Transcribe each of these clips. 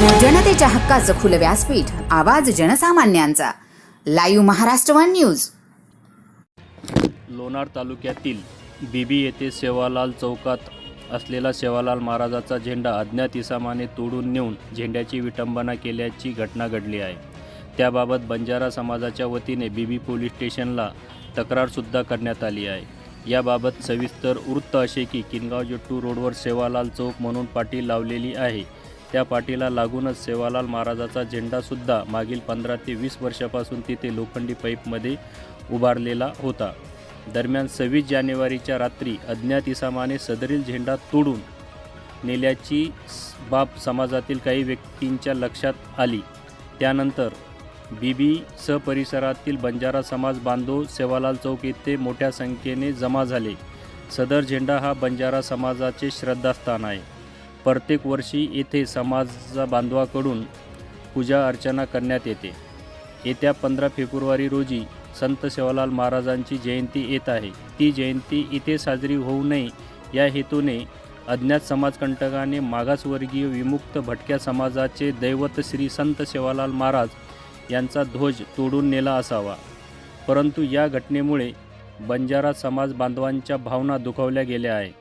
जनतेच्या हक्काचं खुलं व्यासपीठ आवाज जनसामान्यांचा. Live Maharashtra one news. Lonar तालुक्यातील बीबी येथे सेवालाल चौकात असलेला सेवालाल महाराजाचा झेंडा अज्ञात इसामाने तोडून नेऊन झेंड्याची विटंबना केल्याची घटना घडली आहे. त्याबाबत बंजारा समाजाच्या वतीने बीबी पोलीस स्टेशनला तक्रारसुद्धा करण्यात आली आहे. याबाबत सविस्तर वृत्त असे की किनगाव जट्टू रोडवर सेवालाल चौक म्हणून पाटील लावलेली आहे. त्या पाटीला लागूनच सेवालाल महाराजाचा झेंडासुद्धा मागील पंधरा ते वीस वर्षापासून तिथे लोखंडी पाईपमध्ये उभारलेला होता. दरम्यान सव्वीस जानेवारीच्या रात्री अज्ञात इसामाने सदरील झेंडा तोडून नेल्याची बाब समाजातील काही व्यक्तींच्या लक्षात आली. त्यानंतर बीबी स परिसरातील बंजारा समाज बांधव सेवालाल चौक येथे मोठ्या संख्येने जमा झाले. सदर झेंडा हा बंजारा समाजाचे श्रद्धास्थान आहे. प्रत्येक वर्षी येथे समाजबांधवाकडून पूजा अर्चना करण्यात येते. येत्या पंधरा फेब्रुवारी रोजी संत सेवालाल महाराजांची जयंती येत आहे. ती जयंती इथे साजरी होऊ नये या हेतूने अज्ञात समाजकंटकाने मागासवर्गीय विमुक्त भटक्या समाजाचे दैवत श्री संत सेवालाल महाराज यांचा ध्वज तोडून नेला असावा. परंतु या घटनेमुळे बंजारा समाज बांधवांच्या भावना दुखावल्या गेल्या आहे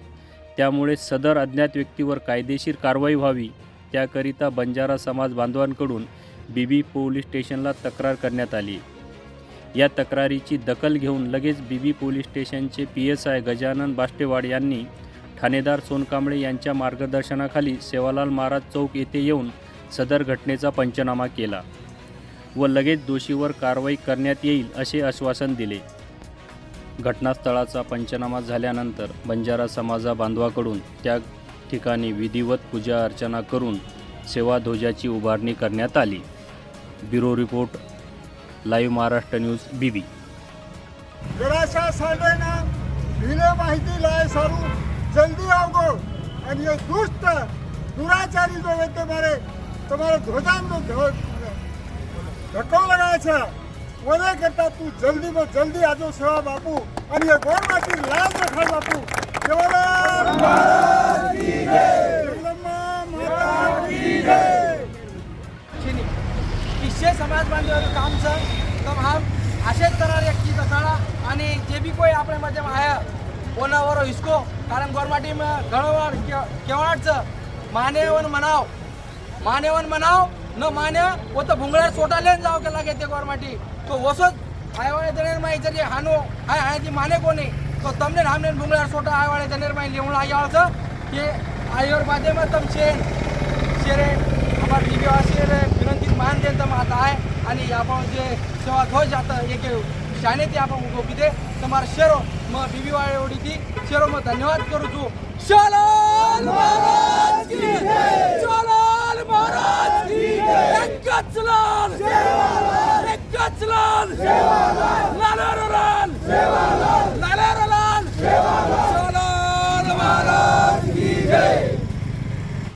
त्यामुळे सदर अज्ञात व्यक्तीवर कायदेशीर कारवाई व्हावी त्याकरिता बंजारा समाज बांधवांकडून बीबी पोलीस स्टेशनला तक्रार करण्यात आली. या तक्रारीची दखल घेऊन लगेच बीबी पोलीस स्टेशनचे P S I Gajanan Bashtewad यांनी ठाणेदार सोनकांबळे यांच्या मार्गदर्शनाखाली सेवालाल महाराज चौक येथे येऊन सदर घटनेचा पंचनामा केला व लगेच दोषीवर कारवाई करण्यात येईल असे आश्वासन दिले. घटनास्थळाचा पंचनामा झाल्यानंतर बंजारा समाजा बांधवाकडून त्या ठिकाणी विधिवत पूजा अर्चना करून सेवा ध्वजाची उभारणी करण्यात आली. Bureau report live Maharashtra news Bibi. माहिती लाय सारू जल्दी आवगो. आणि हे दुष्ट दुराचारी जो आहे मारे तुम्हाला ध्वजांना धक्का लगायचा કોને કરતા તું જલ્દીમાં જલ્દી આજો સેવા બાપુ અને એ ગોળમાંથી લાલ દેખાડ બાપુ ઈશ્ય સમાજ બાંધવાનું કામ છે તો આમ આશે જ તરા વ્યક્તિ બસાડા અને જે બી કોઈ આપણે મજામાં આવ્યા બોલાવાળો હિસકો કારણ ગોરમાટીમાં ઘણો વાર કેવડાટ છે માનેવન મનાવ માનેવન મનાવ न मान्या वो तो भुंगळ्या सोटाले जाव केला लागे ते गोरमाटी तो वसत आयवाळे दरेर माई जरी हानो आय आय ती माने कोणी. तो तमने हामने भुंगळ्या सोटा आयवाळे जनेर माई लेवण आई आळच के आयोर बादे मा तम शेन शेरे हमार टीवी वासी रे विनंती मान दे तम आता आय आणि आपण जे सेवा थो जाता एक शाने ते आपण गोपी दे तुम्हार शेरो म बीबी वाळे ओडी ती. शेरो म धन्यवाद करू तू. चलो महाराज चलो কাচলান কাচলান লালার রান